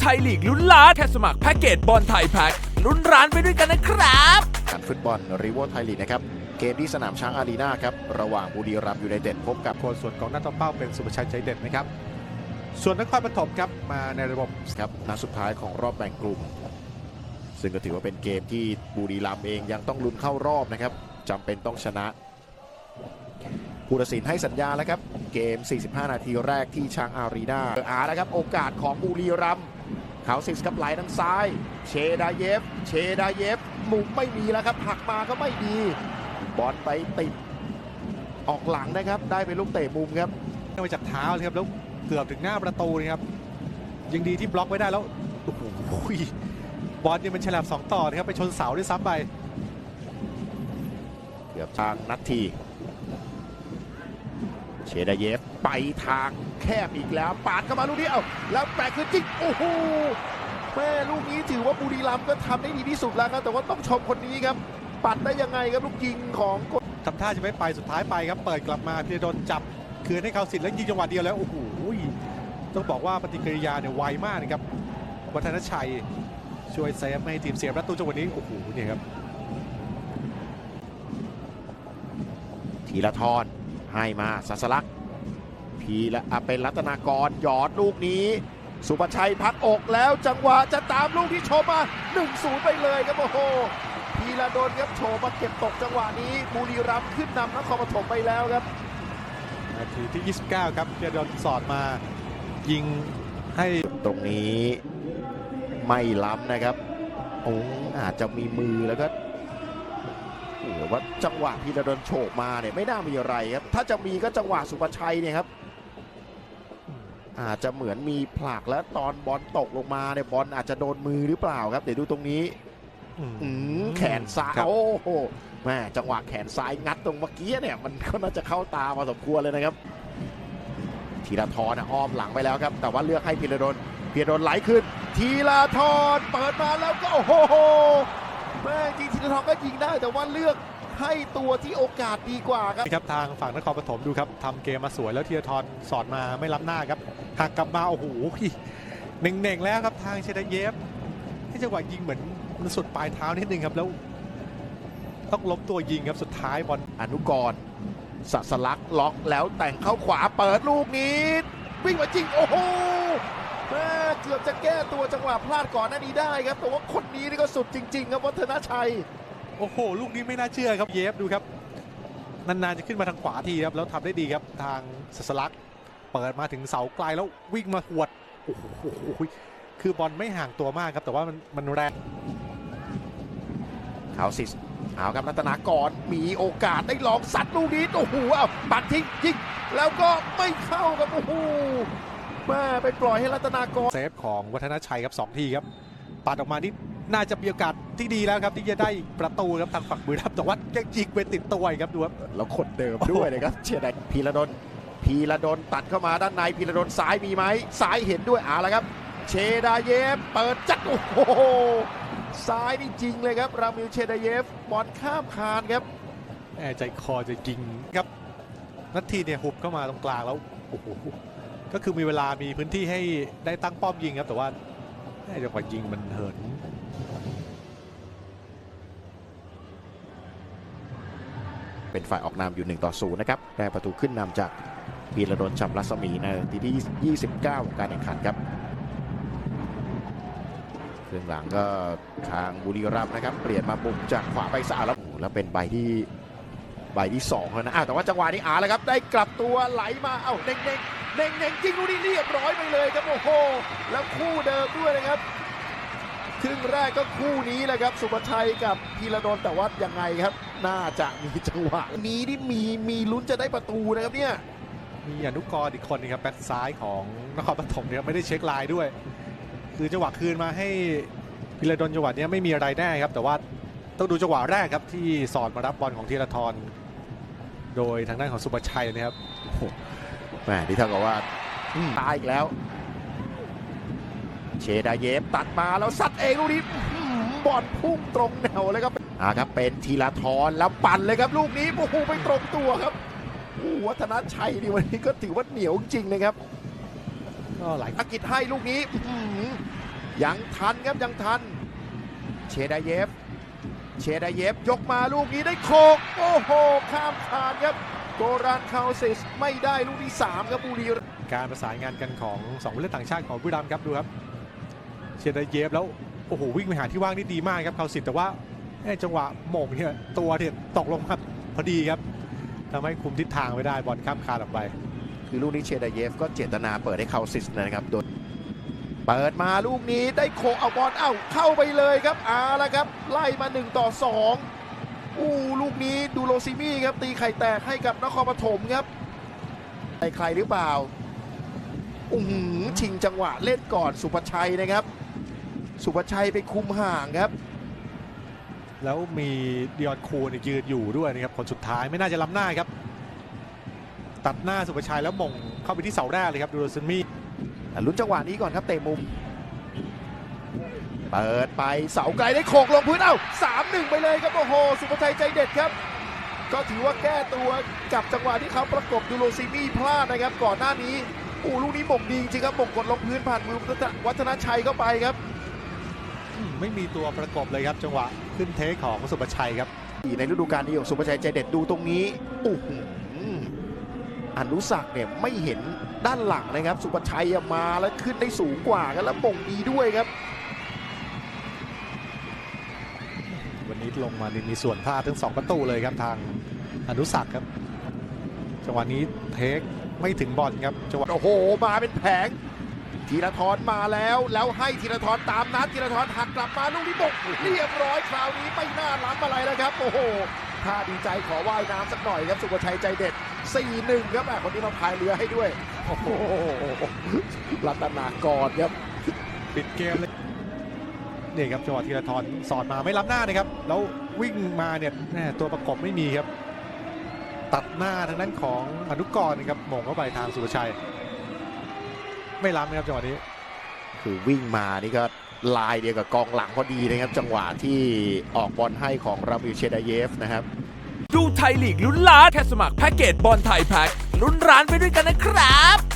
ไทยลีกลุ้นล้านแค่สมัครแพ็กเกจบอลไทยแพ็กลุ้นร้านไปด้วยกันนะครับการฟุตบอลริโวไทยลีกนะครับเกมที่สนามช้างอารีนาครับระหว่างบุรีรัมย์ยูไนเต็ดพบกับโคนส่วนของหน้าตัวเป้าเป็นสุภชัยใจเด็ดนะครับส่วนนครปฐมครับมาในระบบครับนัดสุดท้ายของรอบแบ่งกลุ่ม ซึ่งก็ถือว่าเป็นเกมที่บุรีรัมย์เองยังต้องลุ้นเข้ารอบนะครับจำเป็นต้องชนะผู้ตัดสินให้สัญญาแล้วครับ เกม 45 นาทีแรกที่ช้างอารีนาอาแล้วครับ โอกาสของบุรีรัมย์เขาซิสกับไหลทางซ้าย เชดาเยฟ เชดาเยฟ มุมไม่มีแล้วครับผลักมาก็ไม่ดี บอลไปติด ออกหลังนะครับ ได้เป็นลูกเตะมุมครับมาจากเท้าเลยครับ แล้วเกือบถึงหน้าประตูนะครับ ยังดีที่บล็อกไว้ได้แล้ว โอ้โห บอลเนี่ยมันฉลับสองต่อนะครับ ไปชนเสาด้วยซ้ำไป เกือบทางนัดที เชดาเยฟไปทางแคบอีกแล้ว ปาดเข้ามาลูกนี้เอ้าแล้วแปะคือจริงโอ้โหแม่ลูกนี้ถือว่าบุรีรัมย์ก็ทำได้ดีที่สุดแล้วครับ แต่ว่าต้องชมคนนี้ครับ ปัดได้ยังไงครับลูกยิงของทำท่าจะไม่ไปสุดท้ายไปครับ เปิดกลับมาพีรดลจับ คืนให้เขาสิทธิ์แล้วยิงจังหวะเดียวแล้ว โอ้โหต้องบอกว่าปฏิกิริยาเนี่ยไวมากนะครับ วัฒนชัยช่วยเซฟไม่ให้ทีมเสียประตูจังหวะนี้ โอ้โหเนี่ยครับทีละทอน ให้มาสัสลักพีละอะเป็นรัตนากรหยอดลูกนี้ สุภชัยพักอกแล้วจังหวะจะตามลูกที่โชว์มา 1-0 ไปเลยครับโอ้โหพีละโดนครับโชว์มาเก็บตกจังหวะนี้บุรีรัมย์ขึ้นนำนครปฐมไปแล้วครับนาทีที่ 29 ครับพีรดลสอดมายิงให้ตรงนี้ไม่ล้ำนะครับโอ้อาจจะมีมือแล้วก็ โอ้โหว่าจังหวะพีระดนโฉบมาเนี่ยไม่น่ามีอะไรครับ ถ้าจะมีก็จังหวะสุภชัยเนี่ยครับ อาจจะเหมือนมีผลักแล้วตอนบอลตกลงมาเนี่ยบอลอาจจะโดนมือหรือเปล่าครับ เดี๋ยวดูตรงนี้อืมแขนซ้ายครับโอ้โหแม่จังหวะแขนซ้ายงัดตรงเมื่อกี้เนี่ย มันก็น่าจะเข้าตาพอสมควรเลยนะครับธีรทรนะอ้อมหลังไปแล้วครับ แต่ว่าเลือกให้พีระดนพีระดนไหลขึ้นธีรทรเปิดมาแล้วก็โอ้โห แม่จริงธีรทรก็ยิงได้แต่ว่าเลือกให้ตัวที่โอกาสดีกว่าครับครับทางฝั่งนครปฐมดูครับทำเกมมาสวยแล้วธีรทรสอดมาไม่ล้ำหน้าครับหักกลับมาโอ้โหเน่งๆแล้วครับทางเชดเยฟที่จังหวะยิงเหมือนมันสุดปลายเท้านิดนึงครับแล้ว ต้องล้มตัวยิงครับสุดท้ายบอลอนุกรณ์สัสลักล็อกแล้วแต่งเข้าขวาเปิดลูกนี้ วิ่งมาจริงโอ้โหแม่ เกือบจะแก้ตัวจังหวะพลาดก่อนหน้านี้ได้ครับ แต่ว่าคนนี้นี่ก็สุดจริง ๆ ครับวัฒนชัย โอ้โห ลูกนี้ไม่น่าเชื่อครับเยฟดูครับ นานๆจะขึ้นมาทางขวาทีครับ แล้วทำได้ดีครับทางสัสลักเปิดมาถึงเสาไกลแล้ววิ่งมาหวดโอ้โหคือบอลไม่ห่างตัวมากครับ แต่ว่ามันมันแรงเขาสิสเอาครับรัตนากรมีโอกาสได้ลองสัตว์ลูกนี้โอ้โหเอาปัดทิ้งยิงแล้วก็ไม่เข้าครับโอ้โห แม่ไปปล่อยให้รัตนากรเซฟของวัฒนชัยครับสองทีครับปัดออกมานี่น่าจะมีโอกาสที่ดีแล้วครับที่จะได้ประตูครับทางฝั่งบุรีรัมย์แต่ว่ายังยิงไปติดตัวอีกครับดูครับแล้วคนเดิมด้วยนะครับเชียร์ไดพีระดนพีระดนตัดเข้ามาด้านในพีระดนซ้ายมีไหมซ้ายเห็นด้วยเอาละครับ เชดาเยฟเปิดจัดโอ้โหซ้ายนี่จริงเลยครับ รามิลเชดาเยฟบอลข้ามคานครับแม่ใจคอจะยิงครับนัดทีเนี่ยหุบเข้ามาตรงกลางแล้วโอ้โห ก็คือมีเวลามีพื้นที่ให้ได้ตั้งป้อมยิงครับแต่ว่าแม่จังหวะยิงมันเหินเป็นฝ่ายออกนำอยู่ 1 ต่อ 0 นะครับ ได้ประตูขึ้นนำจากพีระดนชำรัศมีในนาทีที่ 29 ของการแข่งขันครับครึ่งหลังก็ทางบุรีรัมย์นะครับ เปลี่ยนมาบุกจากขวาไปซ้ายแล้วโอ้โหแล้วเป็นใบที่ ใบที่2แล้วนะอะแต่ว่าจังหวะนี้อาแล้วครับ ได้กลับตัวไหลมา เอ้าเน่งเน่งเน่งเน่งจริงลูกนี้เรียบร้อยไปเลยครับโอ้โหแล้วคู่เดิมด้วยนะครับครึ่งแรกก็คู่นี้แหละครับ สุภชัยกับพีระดนแต่ว่ายังไงครับ น่าจะมีจังหวะนี้ที่มีมีลุ้นจะได้ประตูนะครับเนี่ยมีอนุกรอีกคนนึงครับแบ็คซ้ายของนครปฐมเนี่ยไม่ได้เช็คลน์ด้วย คือจังหวะคืนมาให้พิระดลจังหวะเนี้ยไม่มีอะไรแน่ครับ แต่ว่าต้องดูจังหวะแรกครับที่สอดมารับบอลของธีรทร โดยทางด้านของสุภชัยนะครับแหมที่เท่ากับว่าตายอีกแล้ว เชดาเยฟตัดมาแล้วซัดเองลูกนี้อื้อหือบอลพุ่งตรงแนวเลยครับอ่าครับเป็นทีละทอนแล้วปั่นเลยครับ ลูกนี้โอ้โหไปตรงตัวครับโอ้โหวัฒนชัยนี่วันนี้ก็ถือว่าเหนียวจริงๆเลยครับก็หลายอากิจให้ลูกนี้อื้อหือยังทันครับยังทัน เชดาเยฟ เชดาเยฟยกมาลูกนี้ได้โคกโอ้โห ข้ามคานครับโกรานคาซิสไม่ได้ลูกที่ 3 ครับบุรีรัมย์การประสานงานกันของสองผู้เล่นต่างชาติของบุรีรัมย์ครับดูครับ เชียร์ไดเยฟแล้วโอ้โหวิ่งไปหาที่ว่างนี่ดีมากครับเขาสิทธิ์แต่ว่าเอ้ยจังหวะหม่งเนี่ยตัวเนี่ยตกลงมาพอดีครับทำให้คุมทิศทางไม่ได้บอลข้ามคานออกไป คือลูกนี้เชดาเยฟก็เจตนาเปิดให้คาซิสนะครับโดน เปิดมาลูกนี้ได้โคเอาบอลเอ้าเข้าไปเลยครับอาละครับ ไล่มา 1 ต่อ 2 อู้ลูกนี้ดูโรซิมี่ครับ ตีไข่แตกให้กับนครปฐมครับใครใครหรือเปล่าอือหือชิงจังหวะเล่นก่อนสุภชัยนะครับ สุภชัยไปคุมห่างครับ แล้วมีเดียอนคูนยืนอยู่ด้วยนะครับคนสุดท้ายไม่น่าจะล้ำหน้าครับ ตัดหน้าสุภชัยแล้วมงเข้าไปที่เสาแรกเลยครับดูโรซิมี่ ลุ้นจังหวะนี้ก่อนครับเตะมุม เปิดไปเสาไกลได้โขกลงพื้นเอ้าสามหนึ่งไปเลยครับโอ้โหสุภชัยใจเด็ดครับ ก็ถือว่าแก้ตัวกับจังหวะที่เขาประกบดูโรซิมี่พลาดนะครับ ก่อนหน้านี้อู้ลูกนี้บ่งดีจริงครับบ่งกดลงพื้นผ่านมือวัฒนชัยเข้าไปครับอืมไม่มีตัวประกบเลยครับจังหวะขึ้นเทคของสุภชัยครับในฤดูกาลนี้ของสุภชัยใจเด็ดดูตรงนี้โอ้โหอนุสักดิ์เนี่ยไม่เห็น ด้านหลังนะครับ สุภชัยอะมาแล้วขึ้นได้สูงกว่ากันแล้วบ่งดีด้วยครับ วันนี้ลงมานี่มีส่วนพลาดทั้งสองประตูเลยครับทางอนุสักดิ์ครับ จังหวะนี้เทคไม่ถึงบอลครับจังหวะโอ้โห มาเป็นแผงธีรทรมาแล้วแล้วให้ธีรทรตามนัดธีรทรหักกลับมาลูกนี้บกเรียบร้อยคราวนี้ไม่น่าล้ำอะไรแล้วครับ โอ้โหถ้าดีใจขอว่ายน้ำสักหน่อยครับสุภชัยใจเด็ด 4-1 ครับแหมคนนี้มาพายเรือให้ด้วย โอ้โหรัตนากรครับปิดเกมเลยนี่ครับจังหวะธีรทรสอดมาไม่รับหน้านะครับ แล้ววิ่งมาเนี่ยแม่ตัวประกบไม่มีครับ ตัดหน้าทางด้านของอนุกรนะครับหม่งเข้าไปทางสุภชัย ไม่ล้ำนะครับจังหวะนี้ คือวิ่งมานี่ก็ลายเดียวกับกองหลังพอดีนะครับ จังหวะที่ออกบอลให้ของรามิลเชดาเยฟนะครับ ดูไทยลีกลุ้นล้านแค่สมัครแพ็กเกจบอลไทยแพ็กลุ้นร้านไปด้วยกันนะครับ